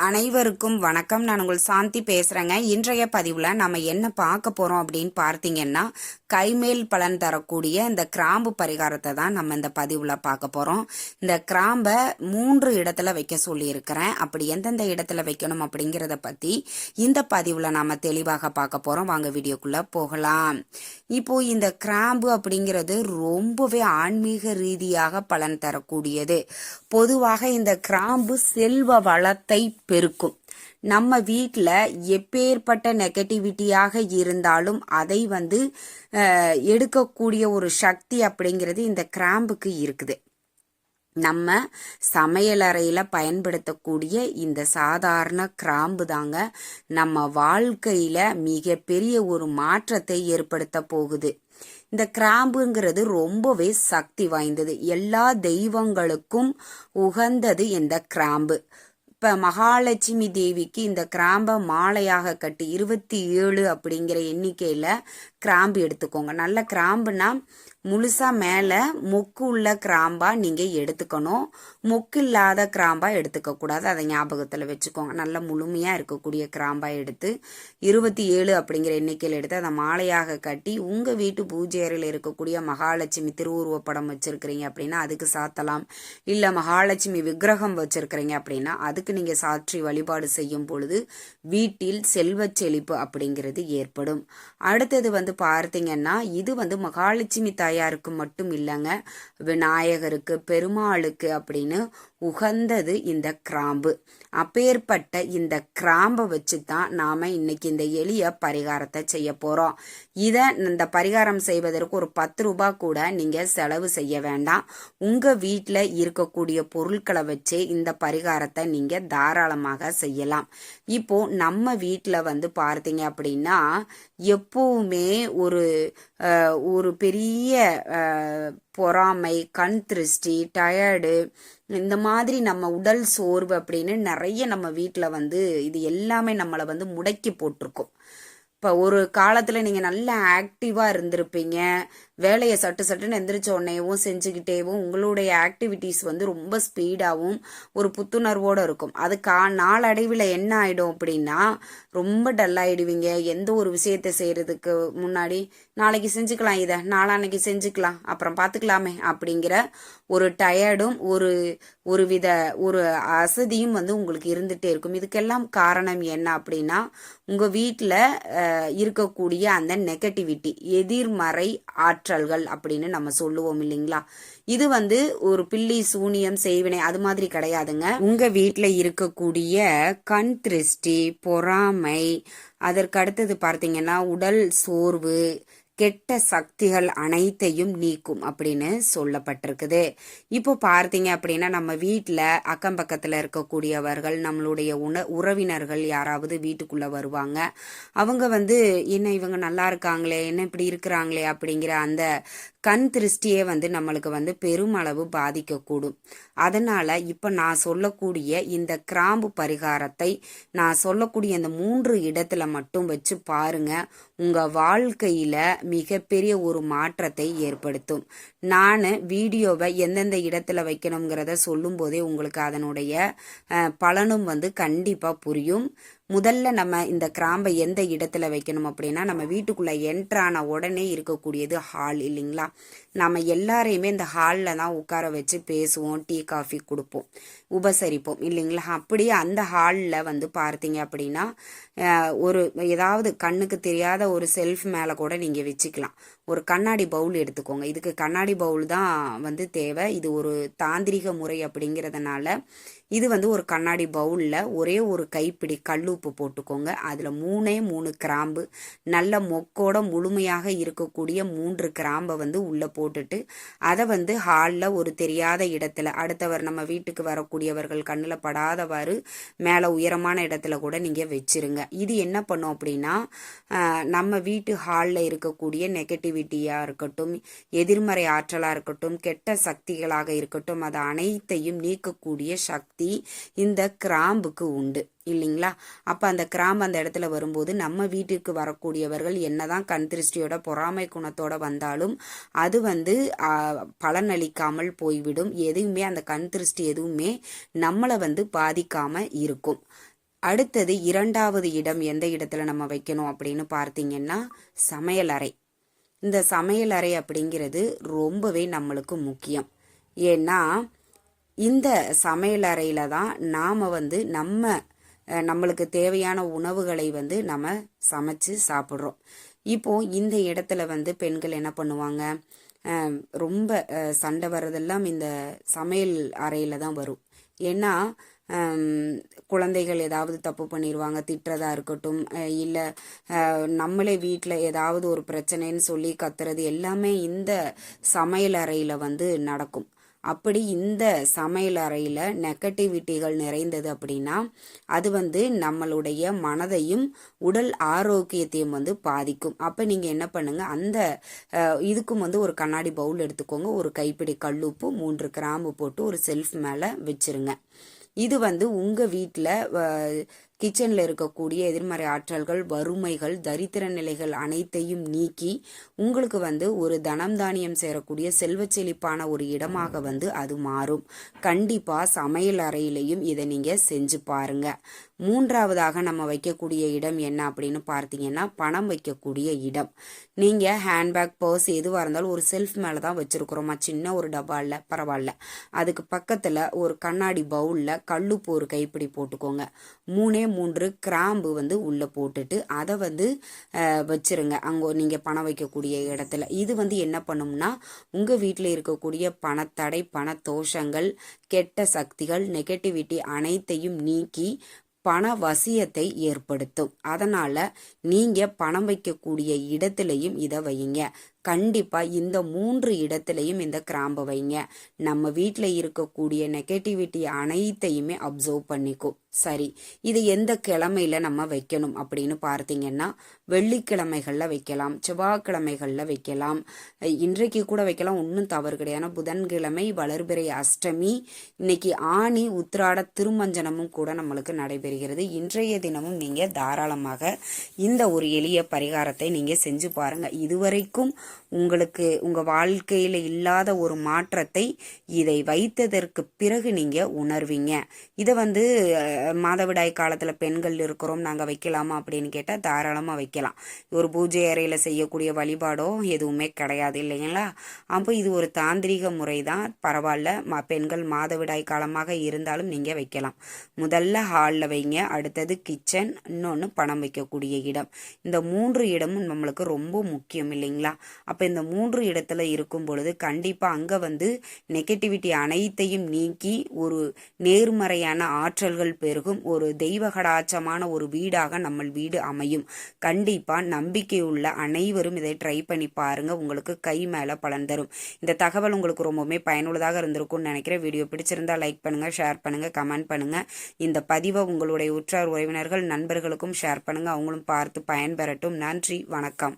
அனைவருக்கும் வணக்கம். நான் உங்கள் சாந்தி பேசுகிறேங்க இன்றைய பதிவில் நம்ம என்ன பார்க்க போகிறோம் அப்படின்னு பார்த்தீங்கன்னா கைமேல் பலன் தரக்கூடிய இந்த கிராம்பு பரிகாரத்தை தான் நம்ம இந்த பதிவில் பார்க்க போகிறோம் இந்த கிராம்பை மூன்று இடத்துல வைக்க சொல்லியிருக்கிறேன். அப்படி எந்தெந்த இடத்துல வைக்கணும் அப்படிங்கிறத பற்றி இந்த பதிவில் நாம் தெளிவாக பார்க்க போகிறோம் வாங்க வீடியோக்குள்ளே போகலாம். இப்போ இந்த கிராம்பு அப்படிங்கிறது ரொம்பவே ஆன்மீக ரீதியாக பலன் தரக்கூடியது. பொதுவாக இந்த கிராம்பு செல்வ வளத்தை பெருக்கும். நம்ம வீட்டில் எப்பேற்பட்ட நெகட்டிவிட்டியாக இருந்தாலும் அதை வந்து எடுக்கக்கூடிய ஒரு சக்தி அப்படிங்கிறது இந்த கிராம்புக்கு இருக்குது. நம்ம சமையலறையில் பயன்படுத்தக்கூடிய இந்த சாதாரண கிராம்பு தாங்க நம்ம வாழ்க்கையில் மிகப்பெரிய ஒரு மாற்றத்தை ஏற்படுத்த போகுது. இந்த கிராம்புங்கிறது ரொம்பவே சக்தி வாய்ந்தது. எல்லா தெய்வங்களுக்கும் உகந்தது இந்த கிராம்பு. இப்போ மகாலட்சுமி தேவிக்கு இந்த கிராம்பை மாலையாக கட்டி இருபத்தி ஏழு அப்படிங்கிற எண்ணிக்கையில் கிராம்பு எடுத்துக்கோங்க. நல்ல கிராம்புனா முழுசாக மேலே மொக்கு உள்ள கிராம்பா நீங்கள் எடுத்துக்கணும். மொக்கு இல்லாத கிராம்பா எடுத்துக்க கூடாது. அதை ஞாபகத்தில் வச்சுக்கோங்க. நல்ல முழுமையாக இருக்கக்கூடிய கிராம்பா எடுத்து இருபத்தி ஏழு அப்படிங்கிற எண்ணிக்கையில் எடுத்து அதை மாலையாக கட்டி உங்கள் வீட்டு பூஜை அறையில் இருக்கக்கூடிய மகாலட்சுமி திருவுருவப்படம் வச்சுருக்கிறீங்க அப்படின்னா அதுக்கு சாத்தலாம். இல்லை மகாலட்சுமி விக்கிரகம் வச்சுருக்கிறீங்க அப்படின்னா அதுக்கு நீங்கள் சாற்றி வழிபாடு செய்யும் பொழுது வீட்டில் செல்வச் செழிப்பு அப்படிங்கிறது ஏற்படும். அடுத்தது வந்து பார்த்தீங்கன்னா இது வந்து மகாலட்சுமி தாய் தாயாருக்கு மட்டும் இல்லைங்க. விநாயகருக்கு பெருமாளுக்கு அப்படின்னு உகந்தது இந்த கிராம்பு. அப்பேற்பட்ட இந்த கிராம்பை வச்சு தான் நாம் இன்னைக்கு இந்த எளிய பரிகாரத்தை செய்ய போகிறோம் இதை இந்த பரிகாரம் செய்வதற்கு ஒரு பத்து ரூபாய் கூட நீங்கள் செலவு செய்ய வேண்டாம். உங்கள் வீட்டில் இருக்கக்கூடிய பொருட்களை வச்சே இந்த பரிகாரத்தை நீங்கள் தாராளமாக செய்யலாம். இப்போ நம்ம வீட்டில் வந்து பார்த்தீங்க அப்படின்னா எப்பவுமே ஒரு ஒரு பெரிய பொறாமை கண் திருஷ்டி டயர்டு இந்த மாதிரி நம்ம உடல் சோர்வு அப்படின்னு நிறைய நம்ம வீட்டில் வந்து இது எல்லாமே நம்மளை வந்து முடக்கி போட்டிருக்கோம். இப்போ ஒரு காலத்தில் நீங்கள் நல்ல ஆக்டிவாக இருந்திருப்பீங்க. வேலையை சட்டு சட்டுன்னு எந்திரிச்ச உடனேவும் செஞ்சுக்கிட்டேவும் உங்களுடைய ஆக்டிவிட்டீஸ் வந்து ரொம்ப ஸ்பீடாகவும் ஒரு புத்துணர்வோடு இருக்கும். அது கா நாளடைவில் என்ன ஆகிடும் அப்படின்னா ரொம்ப டல் எந்த ஒரு விஷயத்தை செய்கிறதுக்கு முன்னாடி நாளைக்கு செஞ்சுக்கலாம் இதை நாளான்னைக்கு செஞ்சுக்கலாம் அப்புறம் பார்த்துக்கலாமே அப்படிங்கிற ஒரு டயர்டும் ஒரு ஒரு வித ஒரு அசதியும் வந்து உங்களுக்கு இருந்துகிட்டே இருக்கும். இதுக்கெல்லாம் காரணம் என்ன அப்படின்னா உங்கள் வீட்டில் இருக்கக்கூடிய அந்த நெகட்டிவிட்டி எதிர்மறை ஆற்றல்கள் அப்படின்னு நம்ம சொல்லுவோம் இல்லைங்களா? இது வந்து ஒரு பில்லி சூனியம் செய்வினை அது மாதிரி கிடையாதுங்க. உங்க வீட்டில் இருக்கக்கூடிய கண் திருஷ்டி பொறாமை அதற்கு அடுத்தது பார்த்தீங்கன்னா உடல் சோர்வு கெட்ட சக்திகள் அனைத்தையும் நீக்கும் அப்படின்னு சொல்லப்பட்டிருக்குது. இப்போ பார்த்தீங்க அப்படின்னா நம்ம வீட்டில் அக்கம் பக்கத்தில் இருக்கக்கூடியவர்கள் நம்மளுடைய உண உறவினர்கள் யாராவது வீட்டுக்குள்ளே வருவாங்க. அவங்க வந்து என்ன இவங்க நல்லா இருக்காங்களே? என்ன இப்படி இருக்கிறாங்களே? அப்படிங்கிற அந்த கண் திருஷ்டியே வந்து நம்மளுக்கு வந்து பெருமளவு பாதிக்கக்கூடும். அதனால் இப்போ நான் சொல்லக்கூடிய இந்த கிராம்பு பரிகாரத்தை நான் சொல்லக்கூடிய இந்த மூன்று இடத்துல மட்டும் வச்சு பாருங்க உங்கள் வாழ்க்கையில் மிகப்பெரிய ஒரு மாற்றத்தை ஏற்படுத்தும். நான் வீடியோவை எந்தெந்த இடத்துல வைக்கணுங்கிறத சொல்லும்போதே உங்களுக்கு அதனுடைய பலனும் வந்து கண்டிப்பாக புரியும். முதல்ல நம்ம இந்த கிராம்பை எந்த இடத்துல வைக்கணும் அப்படின்னா நம்ம வீட்டுக்குள்ளே என்ட்ரான உடனே இருக்கக்கூடியது ஹால் இல்லைங்களா? நம்ம எல்லாரையுமே இந்த ஹாலில் தான் உட்கார வச்சு பேசுவோம் டீ காஃபி கொடுப்போம் உபசரிப்போம் இல்லைங்களா? அப்படியே அந்த ஹாலில் வந்து பார்த்தீங்க அப்படின்னா ஒரு ஏதாவது கண்ணுக்கு தெரியாத ஒரு செல்ஃப் மேலே கூட நீங்கள் வச்சுக்கலாம். ஒரு கண்ணாடி பவுல் எடுத்துக்கோங்க. இதுக்கு கண்ணாடி பவுல் தான் வந்து தேவை. இது ஒரு தாந்திரிக முறை அப்படிங்கிறதுனால இது வந்து ஒரு கண்ணாடி பவுலில் ஒரே ஒரு கைப்பிடி உப்பு போட்டுக்கோங்க. அதில் மூணே மூணு கிராம்பு நல்ல மொக்கோட முழுமையாக இருக்கக்கூடிய மூன்று கிராம்பை வந்து உள்ளே போட்டுட்டு அதை வந்து ஹாலில் ஒரு தெரியாத இடத்துல அடுத்தவர் நம்ம வீட்டுக்கு வரக்கூடியவர்கள் கண்ணில் படாதவாறு மேலே உயரமான இடத்துல கூட நீங்கள் வச்சிருங்க. இது என்ன பண்ணும் அப்படின்னா நம்ம வீட்டு ஹாலில் இருக்கக்கூடிய நெகட்டிவிட்டியாக இருக்கட்டும் எதிர்மறை ஆற்றலாக இருக்கட்டும் கெட்ட சக்திகளாக இருக்கட்டும் அது அனைத்தையும் நீக்கக்கூடிய சக்தி சக்தி இந்த கிராம்புக்கு உண்டு. இல்லைங்களா? அப்போ அந்த கிராம்பு அந்த இடத்துல வரும்போது நம்ம வீட்டிற்கு வரக்கூடியவர்கள் என்னதான் கண் திருஷ்டியோட பொறாமை குணத்தோட வந்தாலும் அது வந்து பலனளிக்காமல் போய்விடும். எதுவுமே அந்த கண் திருஷ்டி எதுவுமே நம்மளை வந்து பாதிக்காம இருக்கும். அடுத்தது இரண்டாவது இடம் எந்த இடத்துல நம்ம வைக்கணும் அப்படின்னு பார்த்தீங்கன்னா சமையலறை இந்த சமையலறை அப்படிங்கிறது ரொம்பவே நம்மளுக்கு முக்கியம். ஏன்னா இந்த சமையலறையில் தான் நாம் வந்து நம்ம நம்மளுக்கு தேவையான உணவுகளை வந்து நம்ம சமைச்சு சாப்பிட்றோம். இப்போ இந்த இடத்துல வந்து பெண்கள் என்ன பண்ணுவாங்க? ரொம்ப சண்டை வர்றதெல்லாம் இந்த சமையல் அறையில் தான் வரும். ஏன்னா குழந்தைகள் ஏதாவது தப்பு பண்ணிடுவாங்க திட்டுறதா இருக்கட்டும் இல்லை நம்மளே வீட்டில் ஏதாவது ஒரு பிரச்சனைன்னு சொல்லி கத்துறது எல்லாமே இந்த சமையல் அறையில் வந்து நடக்கும். அப்படி இந்த சமையல் அறையில் நெகட்டிவிட்டிகள் நிறைந்தது அப்படின்னா அது வந்து நம்மளுடைய மனதையும் உடல் ஆரோக்கியத்தையும் வந்து பாதிக்கும். அப்போ நீங்கள் என்ன பண்ணுங்கள் அந்த இதுக்கும் வந்து ஒரு கண்ணாடி பவுல் எடுத்துக்கோங்க. ஒரு கைப்பிடி கல்லுப்பு மூன்று கிராம்பு போட்டு ஒரு செல்ஃப் மேலே வச்சிருங்க. இது வந்து உங்கள் வீட்டில் கிச்சனில் இருக்கக்கூடிய எதிர்மறை ஆற்றல்கள் வறுமைகள் தரித்திர நிலைகள் அனைத்தையும் நீக்கி உங்களுக்கு வந்து ஒரு தனம் தானியம் சேரக்கூடிய செல்வ செழிப்பான ஒரு இடமாக வந்து அது மாறும். கண்டிப்பாக சமையல் அறையிலையும் இதை நீங்கள் செஞ்சு பாருங்க. மூன்றாவதாக நம்ம வைக்கக்கூடிய இடம் என்ன அப்படின்னு பார்த்தீங்கன்னா பணம் வைக்கக்கூடிய இடம். நீங்கள் ஹேண்ட்பேக் பர்ஸ் எதுவாக இருந்தாலும் ஒரு செல்ஃப் மேலே தான் வச்சுருக்குறோமா? சின்ன ஒரு டப்பா இல்லை பரவாயில்ல. அதுக்கு பக்கத்தில் ஒரு கண்ணாடி பவுலில் கல்லுப்பு ஒரு கைப்பிடி போட்டுக்கோங்க. மூணே மூன்று கிராம்பு வந்து உள்ளே போட்டுட்டு அதை வந்து வச்சுருங்க வச்சிருங்க. அங்கே நீங்கள் பணம் வைக்கக்கூடிய இடத்துல. இது வந்து என்ன பண்ணும்னா உங்கள் வீட்டில் இருக்கக்கூடிய பணத்தடை பண தோஷங்கள் கெட்ட சக்திகள் நெகட்டிவிட்டி அனைத்தையும் நீக்கி பண வசியத்தை ஏற்படுத்தும். அதனால் நீங்கள் பணம் வைக்கக்கூடிய இடத்துலையும் இதை வையுங்க. கண்டிப்பாக இந்த மூன்று இடத்துலையும் இந்த கிராம்பை வைங்க. நம்ம வீட்டில் இருக்கக்கூடிய நெகட்டிவிட்டி அனைத்தையுமே அப்சர்வ் பண்ணிக்கும். சரி இது எந்த கிழமையில நம்ம வைக்கணும் அப்படின்னு பார்த்தீங்கன்னா வெள்ளிக்கிழமைகளில் வைக்கலாம் செவ்வாய்க்கிழமைகளில் வைக்கலாம். இன்றைக்கு கூட வைக்கலாம் ஒன்றும் தவறு கிடையாது. புதன்கிழமை வளர்பிறை அஷ்டமி இன்னைக்கு ஆணி உத்திராட திருமஞ்சனமும் கூட நம்மளுக்கு நடைபெறுகிறது. இன்றைய தினமும் நீங்கள் தாராளமாக இந்த ஒரு எளிய பரிகாரத்தை நீங்கள் செஞ்சு பாருங்கள் இதுவரைக்கும் உங்களுக்கு உங்கள் வாழ்க்கையில் இல்லாத ஒரு மாற்றத்தை இதை வைத்ததற்கு பிறகு நீங்கள் உணர்வீங்க. இதை வந்து மாதவிடாய் காலத்தில் பெண்கள் இருக்கிறோம் நாங்கள் வைக்கலாமா அப்படின்னு கேட்டால் தாராளமாக வைக்கலாம். ஒரு பூஜை அறையில் செய்யக்கூடிய வழிபாடோ எதுவுமே கிடையாது இல்லைங்களா? அப்போ இது ஒரு தாந்திரிக முறை தான் பரவாயில்ல பெண்கள் மாதவிடாய் காலமாக இருந்தாலும் நீங்கள் வைக்கலாம். முதல்ல ஹாலில் வைங்க அடுத்தது கிச்சன் இன்னொன்று பணம் வைக்கக்கூடிய இடம். இந்த மூன்று இடமும் நம்மளுக்கு ரொம்ப முக்கியம் இல்லைங்களா? அப்போ இந்த மூன்று இடத்துல இருக்கும் பொழுது கண்டிப்பாக அங்கே வந்து நெகட்டிவிட்டி அனைத்தையும் நீக்கி ஒரு நேர்மறையான ஆற்றல்கள் பெருகும். ஒரு தெய்வ கடாச்சமான ஒரு வீடாக நம்ம வீடு அமையும். கண்டிப்பாக நம்பிக்கையுள்ள அனைவரும் இதை ட்ரை பண்ணி பாருங்கள் உங்களுக்கு கை மேலே பலன் தரும். இந்த தகவல் உங்களுக்கு ரொம்பவுமே பயனுள்ளதாக இருந்திருக்கும்னு நினைக்கிறேன். வீடியோ பிடிச்சிருந்தா லைக் பண்ணுங்கள் ஷேர் பண்ணுங்கள் கமெண்ட் பண்ணுங்கள் இந்த பதிவை உங்களுடைய உற்றார் உறவினர்கள் நண்பர்களுக்கும் ஷேர் பண்ணுங்கள் அவங்களும் பார்த்து பயன்பெறட்டும். நன்றி வணக்கம்.